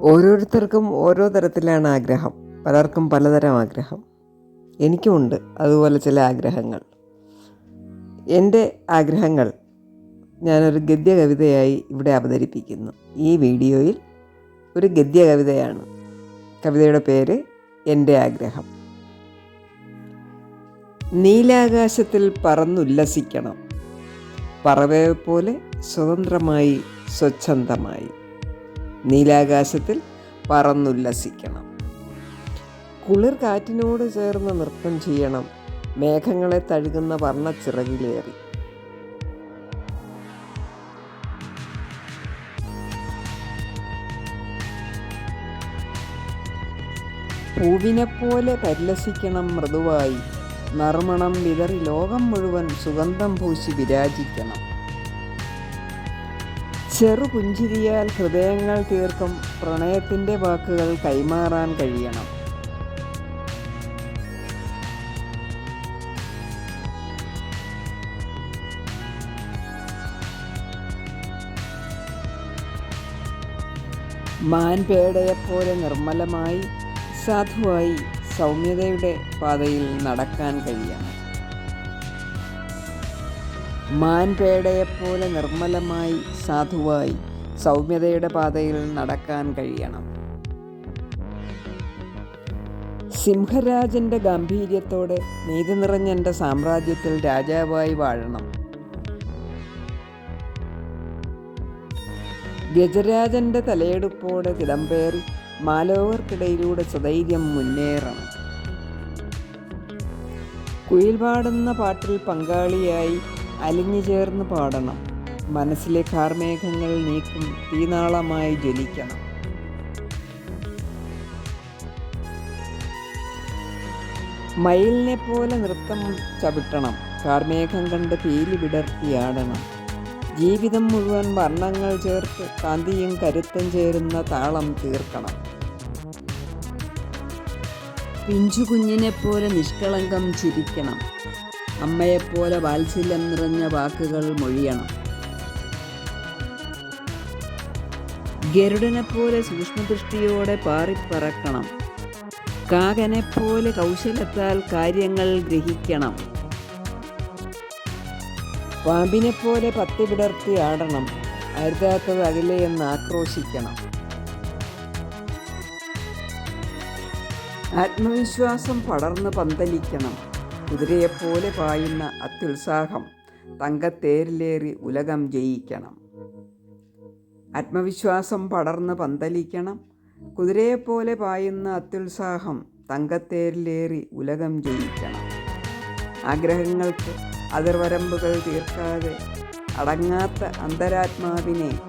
ഓരോരുത്തർക്കും ഓരോ തരത്തിലാണ് ആഗ്രഹം. പലർക്കും പലതരം ആഗ്രഹം. എനിക്കുമുണ്ട് അതുപോലെ ചില ആഗ്രഹങ്ങൾ. എന്റെ ആഗ്രഹങ്ങൾ ഞാനൊരു ഗദ്യ കവിതയായി ഇവിടെ അവതരിപ്പിക്കുന്നു. ഈ വീഡിയോയിൽ ഒരു ഗദ്യ കവിതയാണ് കവിതയുടെ പേര് എന്റെ ആഗ്രഹം. നീലാകാശത്തിൽ പറന്നുല്ലസിക്കണം. പറവയെ പോലെ സ്വതന്ത്രമായി സ്വച്ഛന്തമായി നീലാകാശത്തിൽ പറന്നുല്ലസിക്കണം. കുളിർ കാറ്റിനോട് ചേർന്ന് നൃത്തം ചെയ്യണം. മേഘങ്ങളെ തഴുകുന്ന വർണച്ചിറകിലേറി. പൂവിനെപ്പോലെ പരിലസിക്കണം മൃദുവായി. നർമ്മണം വിതറി ലോകം മുഴുവൻ സുഗന്ധം പൂശി വിരാജിക്കണം. ചെറു പുഞ്ചിരിയാൽ ഹൃദയങ്ങൾ തീർക്കും പ്രണയത്തിന്റെ വാക്കുകൾ കൈമാറാൻ കഴിയണം. മാൻപേടയെപ്പോലെ നിർമ്മലമായി സാധുവായി സൗമ്യതയുടെ പാതയിൽ നടക്കാൻ കഴിയണം. മാൻപേടയെപ്പോലെ നിർമ്മലമായി സാധുവായി സൗമ്യതയുടെ പാതയിൽ നടക്കാൻ കഴിയണം. സിംഹരാജന്റെ ഗാംഭീര്യത്തോടെ നീതി നിറഞ്ഞ എന്റെ സാമ്രാജ്യത്തിൽ രാജാവായി വാഴണം. ഗജരാജന്റെ തലയെടുപ്പോടെ തിടമ്പേറി മാലോകർക്കിടയിലൂടെ സ്വധൈര്യം മുന്നേറണം. കുയിൽ പാടുന്ന പാട്ടിൽ പങ്കാളിയായി അലിഞ്ഞു ചേർന്ന് പാടണം. മനസ്സിലെ കാർമേഘങ്ങൾ നീക്കും. തീനാളമായി ജ്വലിക്കണം. മയിലിനെ പോലെ നൃത്തം ചവിട്ടണം. കാർമേഘം കണ്ട് പീലി വിടർത്തിയാടണം ജീവിതം മുഴുവൻ വർണങ്ങൾ ചേർത്ത് കാന്തിയും കരുത്തും ചേരുന്ന താളം തീർക്കണം. പിഞ്ചു കുഞ്ഞിനെ പോലെ നിഷ്കളങ്കം ചിരിക്കണം. അമ്മയെപ്പോലെ വാത്സല്യം നിറഞ്ഞ വാക്കുകൾ മൊഴിയണം. ഗരുഡനെപ്പോലെ സൂക്ഷ്മദൃഷ്ടിയോടെ പാറിപ്പറക്കണം. കാകനെപ്പോലെ കൗശലത്താൽ കാര്യങ്ങൾ ഗ്രഹിക്കണം. പാമ്പിനെപ്പോലെ പത്തി വിടർത്തി ആടണം. അരുതാത്തത് അകലെ എന്ന് ആക്രോശിക്കണം. ആത്മവിശ്വാസം പടർന്ന് പന്തലിക്കണം. കുതിരയെപ്പോലെ പായുന്ന അത്യുത്സാഹം തങ്കത്തേരിലേറി ഉലകം ജയിക്കണം. ആത്മവിശ്വാസം പടർന്ന് പന്തലിക്കണം. കുതിരയെപ്പോലെ പായുന്ന അത്യുത്സാഹം തങ്കത്തേരിലേറി ഉലകം ജയിക്കണം. ആഗ്രഹങ്ങൾക്ക് അതിർവരമ്പുകൾ തീർക്കാതെ അടങ്ങാത്ത അന്തരാത്മാവിനെ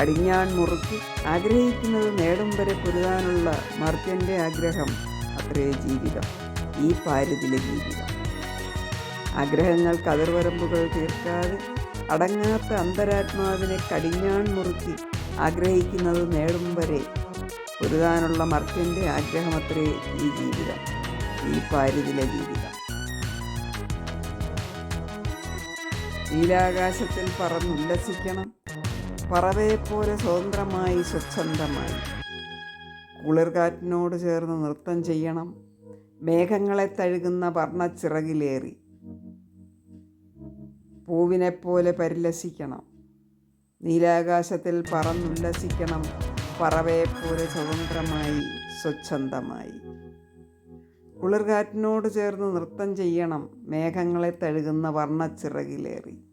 കടിഞ്ഞാൺ മുറുക്കി ആഗ്രഹിക്കുന്നത് നേടും വരെ പൊരുതാനുള്ള മർത്യന്റെ ആഗ്രഹം അത്രേ ജീവിതം. ഈ പാരുതിലെ ജീവിതം. ആഗ്രഹങ്ങൾ കതിർവരമ്പുകൾ തീർക്കാതെ അടങ്ങാത്ത അന്തരാത്മാവിനെ കടിഞ്ഞാൺ മുറുക്കി ആഗ്രഹിക്കുന്നത് നേടും വരെ പൊരുതാനുള്ള മർത്യന്റെ ആഗ്രഹമത്രേ ഈ ജീവിതം ഈ പാരിതിലെ ജീവിതം. നീലാകാശത്തിൽ പറന്നുല്ലസിക്കണം പറവയെപ്പോലെ സ്വതന്ത്രമായി സ്വച്ഛന്തമായി കുളിർകാറ്റിനോട് ചേർന്ന് നൃത്തം ചെയ്യണം മേഘങ്ങളെ തഴുകുന്ന വർണച്ചിറകിലേറി. പൂവിനെപ്പോലെ പരിലസിക്കണം. നീലാകാശത്തിൽ പറന്നുല്ലസിക്കണം. പറവയെപ്പോലെ സ്വതന്ത്രമായി സ്വച്ഛന്തമായി കുളിർകാറ്റിനോട് ചേർന്ന് നൃത്തം ചെയ്യണം. മേഘങ്ങളെ തഴുകുന്ന വർണച്ചിറകിലേറി.